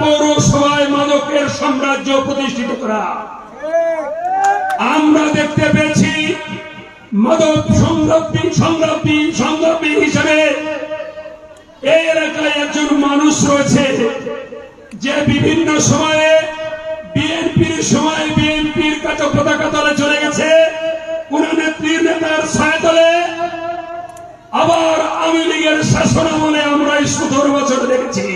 পৌরসভায় মাদকের সাম্রাজ্য প্রতিষ্ঠিত করা। আমরা দেখতে পেয়েছি মাদক সংগ্রামী সংগ্রামী সংগ্রামী হিসেবে এই এলাকায় একজন মানুষ রয়েছে যে বিভিন্ন সময়ে বিএনপির সময় বিএনপির কাছে পতাকা তলে চলে গেছে। কোন নেত্রীর নেতার ছায়াতলে আবার আওয়ামী লীগের শাসন আমলে আমরা এই সতেরো বছর দেখেছি।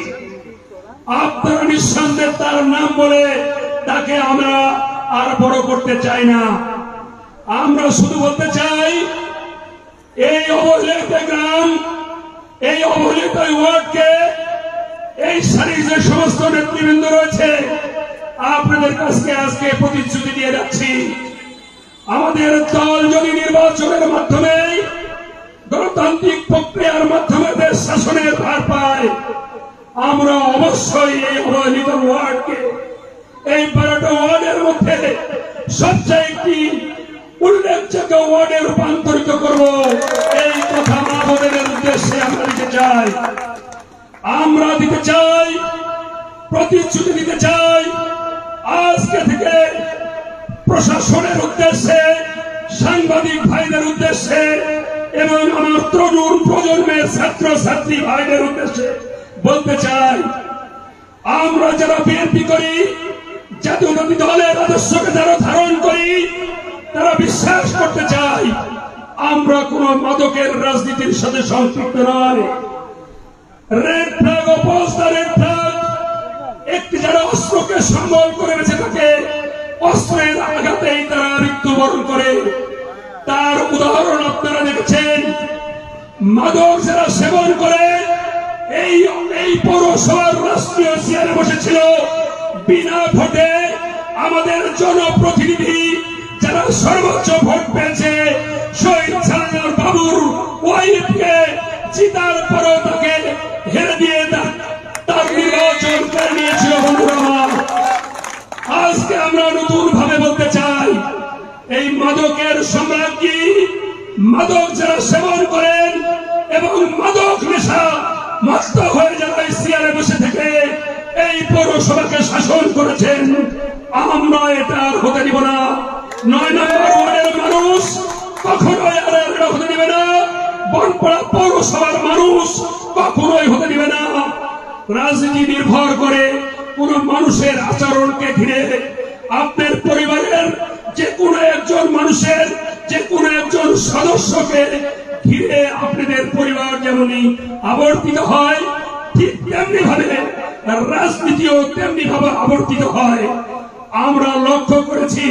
আপনারা নিঃসন্দেহে তার নাম বলে তাকে আমরা আর বড় করতে চাই না। আমরা শুধু বলতে চাই, এই অবহেলিত গ্রাম, এই অবহেলিত ওয়ার্ডকে, এই সারির যে সমস্ত নেতৃবৃন্দ রয়েছে, আপনাদের কাছকে আজকে প্রতিশ্রুতি দিয়ে যাচ্ছি। আমাদের দল যদি নির্বাচনের মাধ্যমে গণতান্ত্রিক প্রক্রিয়ার মাধ্যমে দেশ শাসনের ভার পায়, আমরা অবশ্যই এই অবহেলিত ওয়ার্ডকে এই বারোটা ওয়ার্ডের মধ্যে সবচেয়ে একটি উল্লেখযোগ্য ওয়ার্ডে রূপান্তরিত করব। এই কথা মা উদ্দেশ্যে আমরা দিতে চাই। আমরা দিতে চাই, প্রতিশ্রুতি দিতে চাই। আজকে থেকে প্রশাসনের উদ্দেশ্যে, সাংবাদিক ভাইদের উদ্দেশ্যে এবং আমার তরুণ প্রজন্মের ছাত্র ছাত্রী ভাইদের উদ্দেশ্যে বলতে চাই আমরা যারা বিএনপি করি জাতীয়তাবাদী দলের আদর্শকে যারা ধারণ করি, তারা বিশ্বাস করতে চাই, আমরা কোন মাদকের রাজনীতির সাথে সম্পৃক্ত নয়। করে। তার উদাহরণ আপনারা দেখেছেন। মাদক যারা সেবন করে এই এই পৌরসভার রাষ্ট্রীয় চেয়ারে বসেছিল। বিনা ভোটে আমাদের জনপ্রতিনিধি যারা সর্বোচ্চ ভোট পেয়েছে, শহীদ সালার বাবুর ওয়াইফকে জিতার পরও তাকে হেরে দিয়ে তার নির্বাচন করে নিয়েছিল বন্ধুরা আজকে আমরা নতুন ভাবে বলতে চাই, এই মাদকের সাম্রাজ্ঞী মাদক যারা সেবন করেন এবং মাদক নেশা মস্ত হয়ে যারা এই চেয়ারে বসে থেকে। এই পৌরসভাকে শাসন করেছেন। আমরা এটা আর হতে দিব না। নয় ওয়ার্ডের মানুষ। কখনোই আর এটা হতে দিবে না। বনপাড়া পৌরসভার মানুষ কখনোই হতে দিবে না। রাজনীতি নির্ভর করে কোন মানুষের আচরণকে ঘিরে। আপনার পরিবারের যে কোনো একজন মানুষের, যে কোনো একজন সদস্যকে ঘিরে পরিবার যেমনই আবর্তিত হয়, ঠিক তেমনি ভাবে রাজনীতিও তেমনি ভাবে আবর্তিত হয়। আমরা লক্ষ্য করেছি